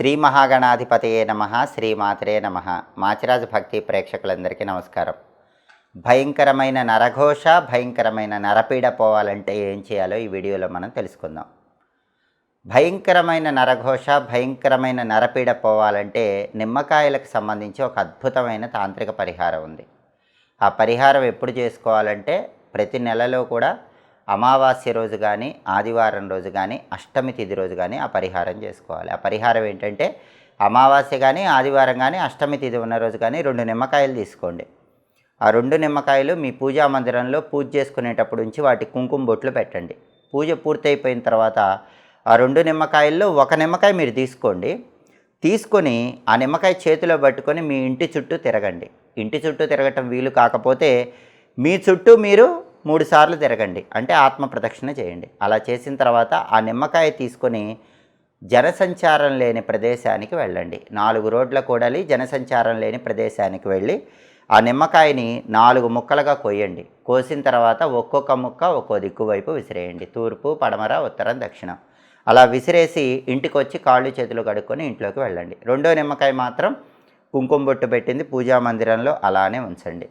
శ్రీ మహాగణాధిపతయే నమ శ్రీమాతరే నమ. మాచిరాజు భక్తి ప్రేక్షకులందరికీ నమస్కారం. భయంకరమైన నరఘోష భయంకరమైన నరపీడ పోవాలంటే ఏం చేయాలో ఈ వీడియోలో మనం తెలుసుకుందాం. భయంకరమైన నరఘోష భయంకరమైన నరపీడ పోవాలంటే నిమ్మకాయలకు సంబంధించి ఒక అద్భుతమైన తాంత్రిక పరిహారం ఉంది. ఆ పరిహారం ఎప్పుడు చేసుకోవాలంటే ప్రతి నెలలో కూడా అమావాస్య రోజు కానీ ఆదివారం రోజు కానీ అష్టమి తిథి రోజు కానీ ఆ పరిహారం చేసుకోవాలి. ఆ పరిహారం ఏంటంటే అమావాస్య కానీ ఆదివారం కానీ అష్టమి తిథి ఉన్న రోజు కానీ రెండు నిమ్మకాయలు తీసుకోండి. ఆ రెండు నిమ్మకాయలు మీ పూజా మందిరంలో పూజ చేసుకునేటప్పుడు ఉంచి వాటి కుంకుమ బొట్లు పెట్టండి. పూజ పూర్తయిపోయిన తర్వాత ఆ రెండు నిమ్మకాయల్లో ఒక నిమ్మకాయ మీరు తీసుకోండి. తీసుకొని ఆ నిమ్మకాయ చేతిలో పట్టుకొని మీ ఇంటి చుట్టూ తిరగండి. ఇంటి చుట్టూ తిరగటం వీలు కాకపోతే మీ చుట్టూ మీరు మూడుసార్లు తిరగండి. అంటే ఆత్మ ప్రదక్షిణ చేయండి. అలా చేసిన తర్వాత ఆ నిమ్మకాయ తీసుకొని జనసంచారం లేని ప్రదేశానికి వెళ్ళండి. నాలుగు రోడ్ల కూడలి జనసంచారం లేని ప్రదేశానికి వెళ్ళి ఆ నిమ్మకాయని నాలుగు ముక్కలుగా కొయ్యండి. కోసిన తర్వాత ఒక్కొక్క ముక్క ఒక్కో దిక్కు వైపు విసిరేయండి. తూర్పు పడమర ఉత్తరం దక్షిణం. అలా విసిరేసి ఇంటికి వచ్చి కాళ్ళు చేతులు కడుక్కొని ఇంట్లోకి వెళ్ళండి. రెండో నిమ్మకాయ మాత్రం కుంకుమ బొట్టు పెట్టింది పూజా మందిరంలో అలానే ఉంచండి.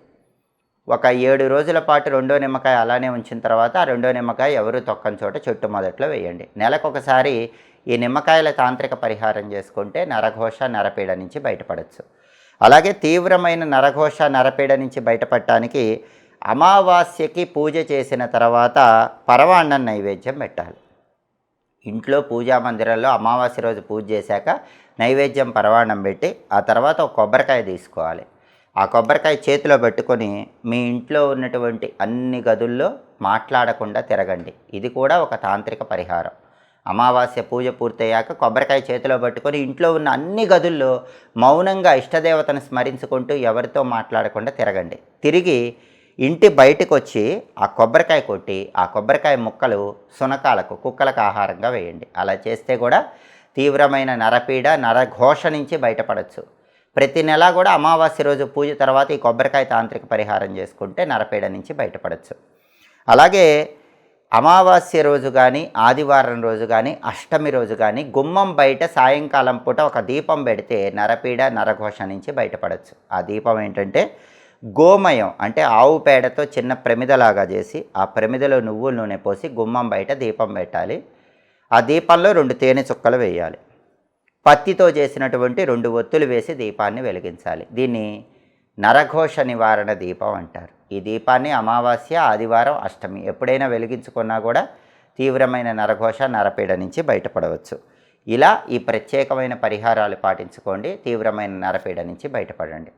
ఒక ఏడు రోజుల పాటు రెండో నిమ్మకాయ అలానే ఉంచిన తర్వాత ఆ రెండో నిమ్మకాయ ఎవరు తొక్కని చోట చెట్టు మొదట్లో వేయండి. నెలకొకసారి ఈ నిమ్మకాయల తాంత్రిక పరిహారం చేసుకుంటే నరఘోష నరపీడ నుంచి బయటపడవచ్చు అలాగే తీవ్రమైన నరఘోష నరపీడ నుంచి బయటపడటానికి అమావాస్యకి పూజ చేసిన తర్వాత పరవాన్నం నైవేద్యం పెట్టాలి. ఇంట్లో పూజా మందిరంలో అమావాస్య రోజు పూజ చేశాక నైవేద్యం పరవాణం పెట్టి ఆ తర్వాత ఒక కొబ్బరికాయ తీసుకోవాలి. ఆ కొబ్బరికాయ చేతిలో పెట్టుకొని మీ ఇంట్లో ఉన్నటువంటి అన్ని గదుల్లో మాట్లాడకుండా తిరగండి. ఇది కూడా ఒక తాంత్రిక పరిహారం. అమావాస్య పూజ పూర్తయ్యాక కొబ్బరికాయ చేతిలో పట్టుకొని ఇంట్లో ఉన్న అన్ని గదుల్లో మౌనంగా ఇష్టదేవతను స్మరించుకుంటూ ఎవరితో మాట్లాడకుండా తిరగండి. తిరిగి ఇంటి బయటకు వచ్చి ఆ కొబ్బరికాయ కొట్టి ఆ కొబ్బరికాయ ముక్కలు సునకాలకు కుక్కలకు ఆహారంగా వేయండి. అలా చేస్తే కూడా తీవ్రమైన నరపీడ నరఘోష నుంచి బయటపడచ్చు. ప్రతి నెల కూడా అమావాస్య రోజు పూజ తర్వాత ఈ కొబ్బరికాయ తాంత్రిక పరిహారం చేసుకుంటే నరపీడ నుంచి బయటపడచ్చు. అలాగే అమావాస్య రోజు కానీ ఆదివారం రోజు కానీ అష్టమి రోజు కానీ గుమ్మం బయట సాయంకాలం పూట ఒక దీపం పెడితే నరపీడ నరఘోష నుంచి బయటపడచ్చు. ఆ దీపం ఏంటంటే గోమయం అంటే ఆవు పేడతో చిన్న ప్రమిదలాగా చేసి ఆ ప్రమిదలో నువ్వుల నూనె పోసి గుమ్మం బయట దీపం పెట్టాలి. ఆ దీపంలో రెండు తేనె చుక్కలు వేయాలి. పత్తితో చేసినటువంటి రెండు ఒత్తులు వేసి దీపాన్ని వెలిగించాలి. దీన్ని నరఘోష నివారణ దీపం అంటారు. ఈ దీపాన్ని అమావాస్య ఆదివారం అష్టమి ఎప్పుడైనా వెలిగించుకున్నా కూడా తీవ్రమైన నరఘోష నరపీడ నుంచి బయటపడవచ్చు. ఇలా ఈ ప్రత్యేకమైన పరిహారాలు పాటించుకోండి. తీవ్రమైన నరపీడ నుంచి బయటపడండి.